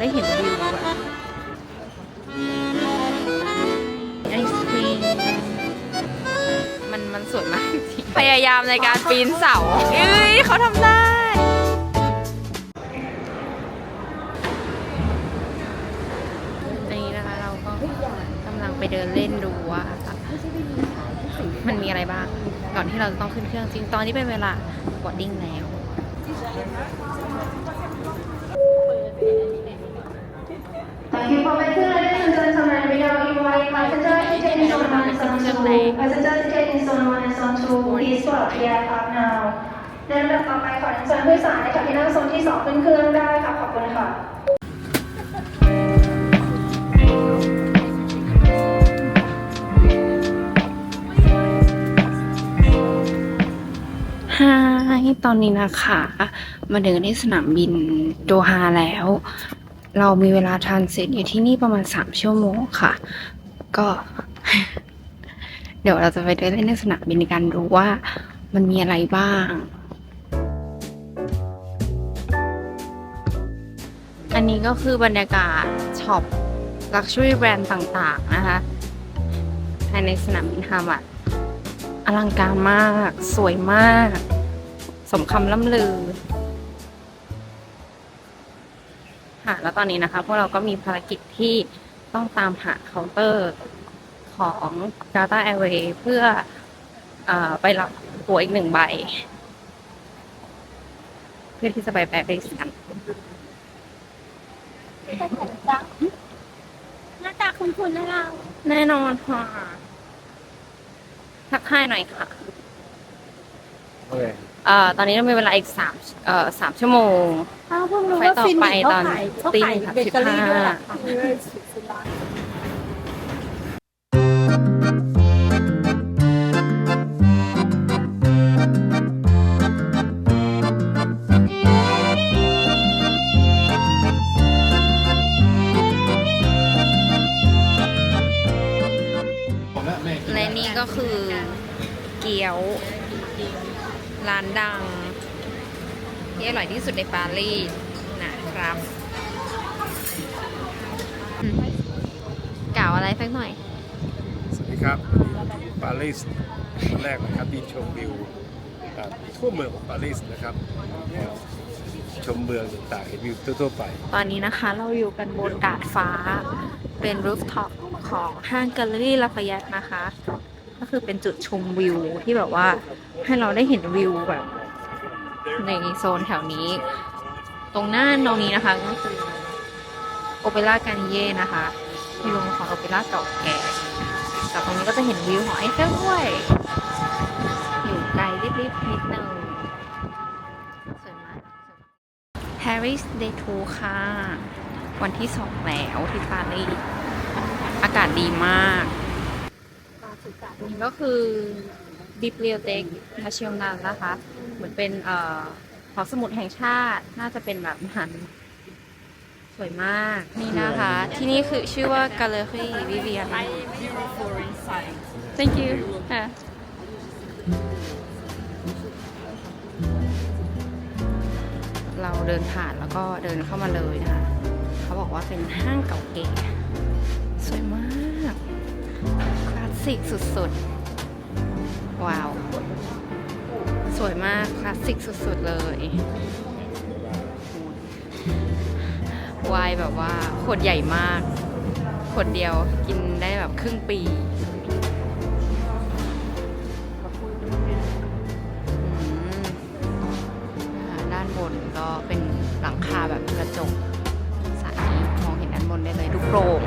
ได้เห็นวิวแบบไอศครีมมันมันสวยมากจริงๆพยายามในการปีนเสาเอ้ยเขาทำได้อันนี้นะคะเราก็กำลังไปเดินเล่นดูว่ามันมีอะไรบ้าง ก่อนที่เราจะต้องขึ้นเครื่องจริง ตอนนี้เป็นเวลาบอดดิ้งแล้ว Thank you for waiting, ladies and gentlemen. We now invite passenger ticket in zone one and zone two. Passenger ticket in zone one and zone two. Please board the aircraft now. ในลำดับต่อไปขอเชิญผู้โดยสารนะคะที่นั่งโซนที่สองขึ้นเครื่องได้ค่ะขอบคุณค่ะ ฮายตอนนี้นะคะ มาเดินที่สนามบินโดฮาแล้ว เรามีเวลาทรานสิตอยู่ที่นี่ประมาณ3ชั่วโมงค่ะ ก็ เดี๋ยวเราจะไปเดินเล่นในสนามบินกันดูว่ามันมีอะไรบ้างอันนี้ก็คือบรรยากาศช็อปลักชัวรี่แบรนด์ต่างๆนะคะภายในสนามบินฮามัดอลังการมาก สวยมาก สมคำล่ำลือ ค่ะ แล้วตอนนี้นะคะพวกเราก็มีภารกิจที่ต้องตามหาเคาน์เตอร์ของ Data Airways เพื่อเออไปรับตั๋วอีกหนึ่งใบ เพื่อที่จะไปแปริสกันหน้าตาคุ้นๆนะเรา แน่นอนค่ะ ทักทายหน่อยค่ะ โอเค เอ่อตอนนี้เรามีเวลาอีกสามเอ่อสามชั่วโมง อ้าวเพิ่งรู้ไฟว่าต่อฟินไปนิกเขาตอนขายเขาตีขายหนึ่งเบเกอรี่ด้วยเหรอสิบห้าคะและนี่ก็คือเกี๊ยวร้านดัง ที่อร่อยที่สุดในปารีสนะครับอืมกล่าวอะไรสักหน่อย สวัสดีครับปารีสวันแรกนะครับที่ชมวิวอ่าทั่วเมืองของปารีสนะครับอ่าชมเมืองต่างๆเห็นวิวทั่วๆไป ตอนนี้นะคะเราอยู่กันบนดาดฟ้าเป็นรูฟท็อปของห้างแกลเลอรี่ลาฟายตนะคะ ก็คือเป็นจุดชมวิวที่แบบว่าให้เราได้เห็นวิวแบบ ในโซนแถวนี้ ตรงหน้าตรงนี้นะคะก็คือโอเปร่าการิเย่นะคะมีโรงละครโอเปร่าเก่าแก่แต่ตรงนี้ก็จะเห็นวิวของไอเฟลด้วย อยู่ไกลริบๆนิดนึงสวยมาก Paris Day 2 ค่ะ วันที่สองแล้วที่ปารีสอากาศดีมากนี่ก็คือ Bibliothèque Nationale นะคะ เหมือนเป็นเอ่อหอสมุดแห่งชาติน่าจะเป็นแบบนั้นสวยมากนี่นะคะ ที่นี่คือชื่อว่า Gallery Vivian Thank you ค่ะเราเดินผ่านแล้วก็เดินเข้ามาเลยนะคะ เขาบอกว่าเป็นห้างเก่าแก่สวยมาก คลาสสิกสุดๆ ว้าว สวยมาก คลาสสิกสุด ๆ เลยวน์แบบว่า ขวดใหญ่มาก ขวดเดียวกินได้แบบครึ่งปีด้านบนก็เป็นหลังคาแบบกระจกใสมองเห็นด้านบนได้เลยดูโปร่ง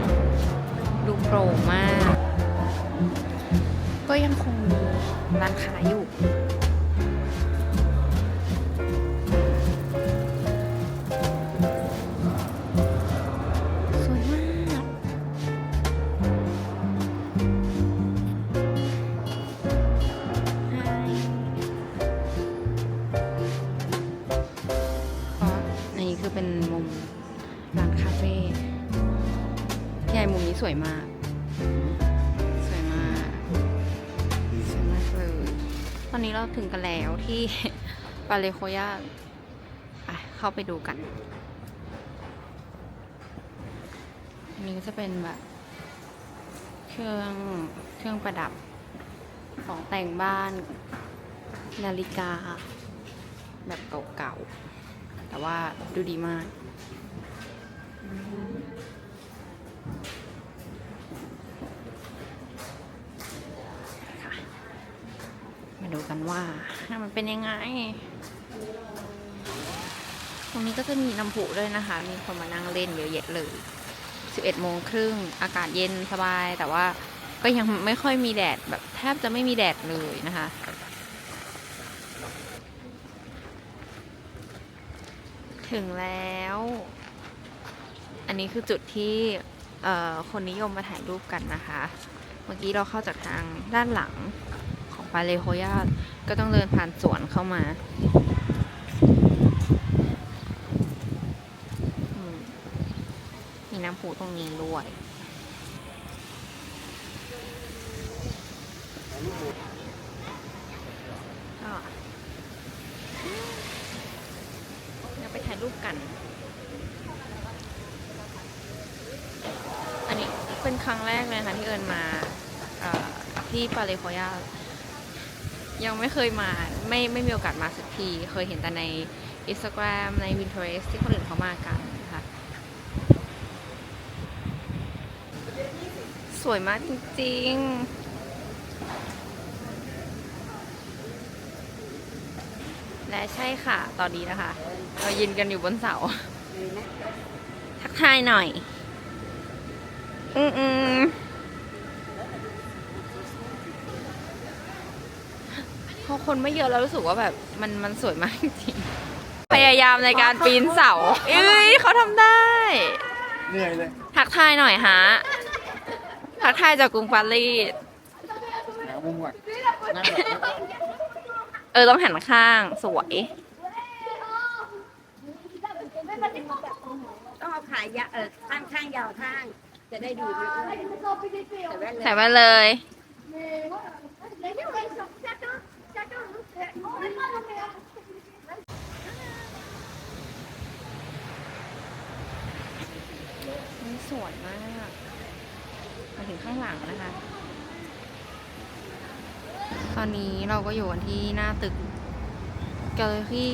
คือเป็นมุมร้านคาเฟ่พี่ใหญ่มุมนี้สวยมาก สวยมาก สวยมากเลย ตอนนี้เราถึงกันแล้วที่ปาเลโคยาไปเข้าไปดูกัน อันนี้ก็จะเป็นแบบ เครื่องเครื่องประดับของแต่งบ้านนาฬิกา แบบเก่าๆ แต่ว่าดูดีมาก มาดูกันว่ามันเป็นยังไง ตรงนี้ก็จะมีน้ำพุด้วยนะคะ มีคนมานั่งเล่นเยอะแยะเลย 11โมงครึ่ง อากาศเย็นสบาย แต่ว่าก็ยังไม่ค่อยมีแดดแบบแทบจะไม่มีแดดเลยนะคะ ถึงแล้ว อันนี้คือจุดที่คนนิยมมาถ่ายรูปกันนะคะ เมื่อกี้เราเข้าจากทางด้านหลังของปาเลโฮยาก็ต้องเดินผ่านสวนเข้ามาอมมีน้ำพุตรงนี้ด้วย ก็เดี๋ยวไปถ่าย รูปกัน อันนี้เป็นครั้งแรกเลยค่ะที่เอิญมาที่ปาเลโคยายังไม่เคยมาไม่ไม่มีโอกาสมาสักที เคยเห็นแต่ใน Instagram ใน Pinterest ที่คนอื่นเขามากันนะคะสวยมากจริง ๆ และใช่ค่ะ ตอนนี้นะคะ เรายืนกันอยู่บนเสา ทักทายหน่อย อืมอืมพอคนไม่เยอะแล้วรู้สึกว่าแบบมันมันสวยมากจริงๆพยายามในการปีนเสา เอ้ยเขาทำได้ เหนื่อยเลย ทักทายหน่อยฮะ ทักทายจากกรุงปารีสหามุมก่อนนั่งแบบเออต้องหันข้างสวย ต้องเอาขายะเออข้างข้างยาวข้าง จะได้ดูเรื่อยแต่แว่นเลยใส่มาเลย สวยมากมาถึงข้างหลังนะคะ ตอนนี้เราก็อยู่กันที่หน้าตึกแกลเลอรี่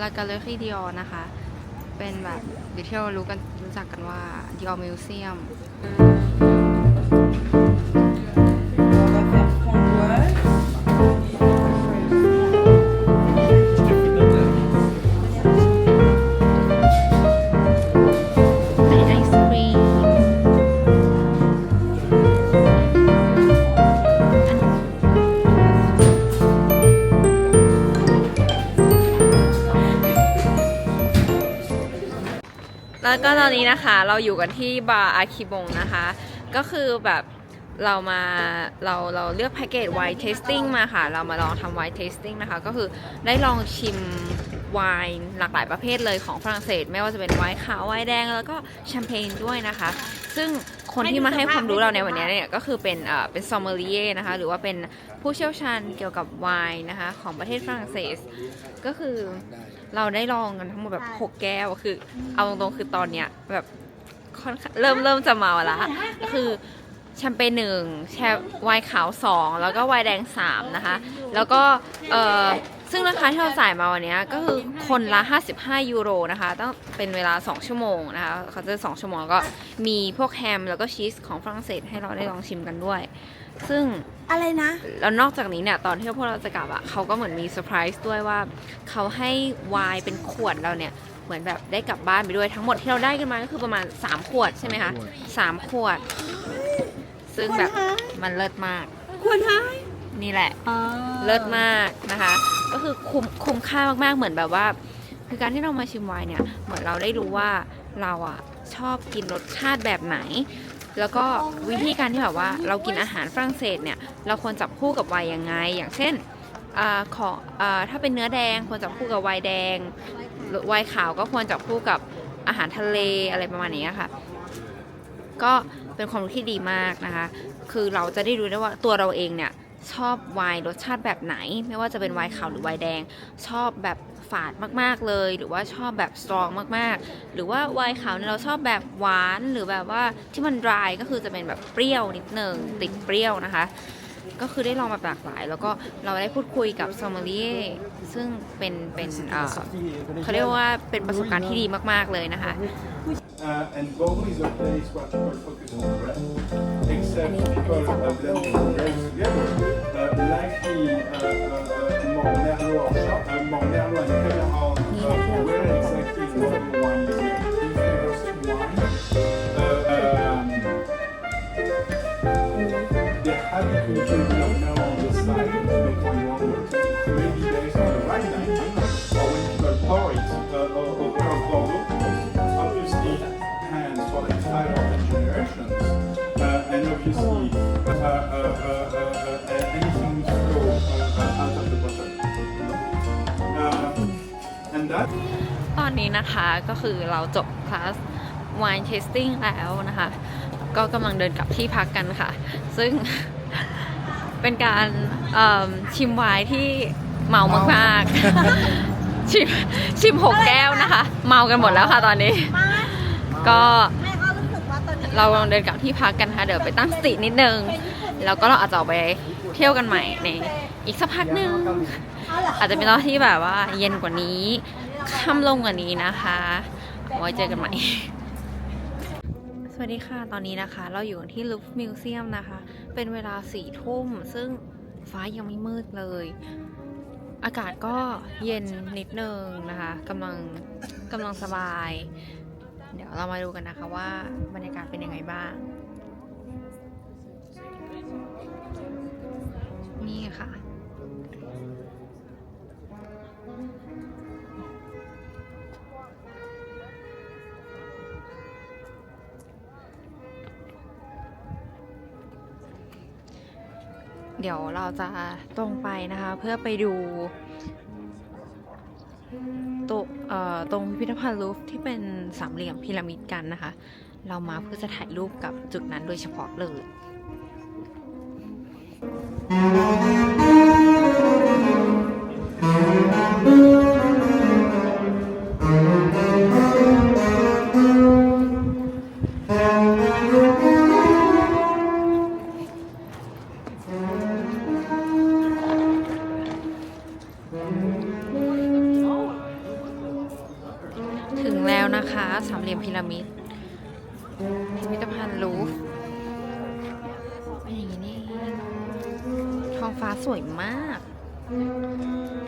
ลาแกลเลอรี่ดิออนะคะ เป็นแบบหรือที่เรารู้กันรู้จักกันว่าดิออมิวเซียม ก็ตอนนี้นะคะเราอยู่กันที่บาร์อาคิบงนะคะ ก็คือแบบเรามาเราเราเลือกแพ็กเกจไวน์เทสติ้งมาค่ะ เรามาลองทำไวน์เทสติ้งนะคะ ก็คือได้ลองชิมไวน์หลากหลายประเภทเลยของฝรั่งเศส ไม่ว่าจะเป็นไวน์ขาวไวน์แดงแล้วก็แชมเปญด้วยนะคะ ซึ่ง คนที่มาให้ความรู้เราในวันนี้เนี่ยก็คือเป็นเอ่อเป็นซอมเมอรีนะคะ หรือว่าเป็นผู้เชี่ยวชาญเกี่ยวกับไวน์นะคะ ของประเทศฝรั่งเศส ก็คือเราได้ลองกันทั้งหมดแบบ6แก้วคือ เอาตรงๆคือตอนเนี้ยแบบค่อนข้างเริ่มเริ่มจะเมาละก็คือแชมเปญหนึ่งแชมไวน์ขาวสองแล้วก็ไวน์แดงสามนะคะ แล้วก็เอ่อ ซึ่งราคาที่เราจ่ายมาวันเนี้ยก็คือคนละ 55 ยูโรนะคะ ต้องเป็นเวลา 2 ชั่วโมงนะคะ เขาจะ2ชั่วโมงแล้วก็มีพวกแฮมแล้วก็ชีสของฝรั่งเศสให้เราได้ลองชิมกันด้วย ซึ่งอะไรนะ แล้วนอกจากนี้เนี่ย ตอนที่พวกเราจะกลับอะเขาก็เหมือนมีเซอร์ไพรส์ด้วยว่า เขาให้ไวน์เป็นขวดเราเนี่ยเหมือนแบบได้กลับบ้านไปด้วยทั้งหมดที่เราได้กันมาก็คือประมาณ 3 ขวดใช่ไหมคะสามขวด ซึ่งแบบมันเลิศมาก ควรให้ นี่แหละ เลิศมากนะคะ ก็คือคุ้มคุ้มค่ามากๆเหมือนแบบว่า คือการที่เรามาชิมไวน์เนี่ยเหมือนเราได้รู้ว่าเราอะชอบกินรสชาติแบบไหน แล้วก็วิธีการที่แบบว่าเรากินอาหารฝรั่งเศสเนี่ยเราควรจับคู่กับไวน์ยังไง อย่างเช่นอาของอาถ้าเป็นเนื้อแดงควรจับคู่กับไวน์แดงหรือไวน์ขาวก็ควรจับคู่กับอาหารทะเลอะไรประมาณนี้ค่ะ ก็เป็นความรู้ที่ดีมากนะคะ คือเราจะได้รู้ได้ว่าตัวเราเองเนี่ย ชอบไวน์รสชาติแบบไหน ไม่ว่าจะเป็นไวน์ขาวหรือไวน์แดง ชอบแบบฝาดมากๆเลย หรือว่าชอบแบบสตรองมากๆ หรือว่าไวน์ขาวเนี่ยเราชอบแบบหวานหรือแบบว่าที่มัน dry ก็คือจะเป็นแบบเปรี้ยวนิดหนึ่งติดเปรี้ยวนะคะ ก็คือได้ลองแบบหลากหลาย แล้วก็เราได้พูดคุยกับซอมเมอรี่ซึ่งเป็นเป็นเอ่อเขาเรียกว่าเป็นประสบการณ์ที่ดีมากๆเลยนะคะ Uh, and Bordeaux is a place where people focus on breath, except people uh, blending grapes together, uh, uh, uh, uh, more Merlot or uh, more Merlot and Cabernet, uh, where exactly wine is made. Three flavors to wine. They're happy to include Merlot on the side to make one longer. Maybe based on the lining, or when people pour it uh, over of Bordeaux, obviously hands for generations, uh, and obviously uh, ตอนนี้นะคะก็คือเราจบคลาส wine tasting แล้วนะคะ ก็กำลังเดินกลับที่พักกันค่ะ ซึ่งเป็นการเอิ่มชิมไวน์ที่เมามากๆ ชิมชิมหกแก้วนะคะ เมากันหมดแล้วค่ะตอนนี้ ก็แม่ก็รู้สึกว่าตอนนี้เรากำลังเดินกลับที่พักกันค่ะ เดี๋ยวไปตั้งสตินิดนึง แล้วก็เราอาจจะออกไปเที่ยวกันใหม่ใน อีกสักพักหนึ่งอาจจะเป็นตอนที่แบบว่า เย็นกว่านี้ค่ำลงกว่านี้นะคะเอาไว้เจอกันใหม่สวัสดีค่ะตอนนี้นะคะ เราอยู่กันที่ลูฟมิวเซียมนะคะ เป็นเวลาสี่ทุ่มซึ่งฟ้ายังไม่มืดเลย อากาศก็เย็นนิดนึงนะคะกำลังกำลังสบาย เดี๋ยวเรามาดูกันนะคะว่าบรรยากาศเป็นยังไงบ้าง เดี๋ยวเราจะตรงไปนะคะ เพื่อไปดูตรงเอ่อตรงพิพิธภัณฑ์ลูฟที่เป็นสามเหลี่ยมพีระมิดกันนะคะ เรามาเพื่อจะถ่ายรูปกับจุดนั้นโดยเฉพาะเลย เหลี่ยมพีระมิดพิพิธภัณฑ์ลูฟเป็นอย่างนี้นี่ท้องฟ้าสวยมาก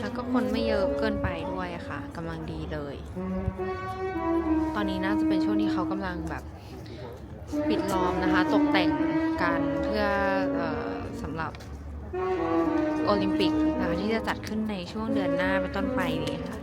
แล้วก็คนไม่เยอะเกินไปด้วยอะค่ะกำลังดีเลย ตอนนี้น่าจะเป็นช่วงที่เขากำลังแบบปิดล้อมนะคะ ตกแต่งการเพื่อเออสำหรับโอลิมปิกนะคะที่จะจัดขึ้นในช่วงเดือนหน้าเป็นต้นไปนี้ค่ะ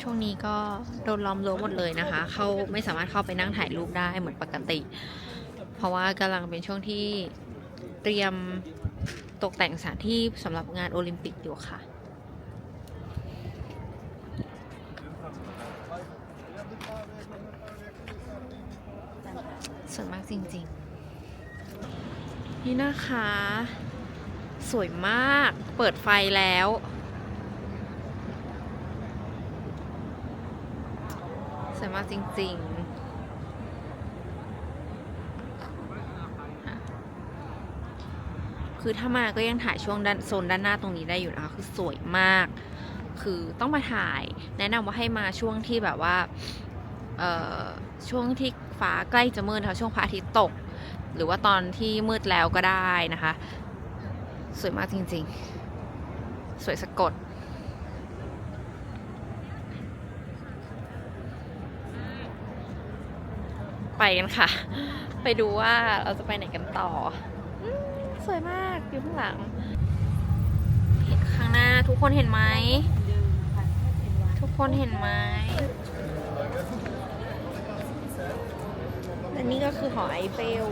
ช่วงนี้ก็โดนล้อมรั้วหมดเลยนะคะ เข้าไม่สามารถเข้าไปนั่งถ่ายรูปได้เหมือนปกติ เพราะว่ากำลังเป็นช่วงที่เตรียมตกแต่งสถานที่สำหรับงานโอลิมปิกอยู่ค่ะ สวยมากจริงๆ นี่นะคะ สวยมากเปิดไฟแล้ว สวยมากจริงๆ คือถ้ามาก็ยังถ่ายช่วงด้านโซนด้านหน้าตรงนี้ได้อยู่นะคะคือสวยมาก คือต้องมาถ่าย แนะนำว่าให้มาช่วงที่แบบว่าช่วงที่ ฟ้าใกล้จะมืดนะคะช่วงพระอาทิตย์ตก หรือว่าตอนที่มืดแล้วก็ได้นะคะ สวยมากจริงๆ สวยสะกด ไปกันค่ะ ไปดูว่าเราจะไปไหนกันต่อ สวยมากอยู่ข้างหลัง เห็นข้างหน้าทุกคนเห็นไหม ทุกคนเห็นไหมและ นี่ก็คือหอไอเฟล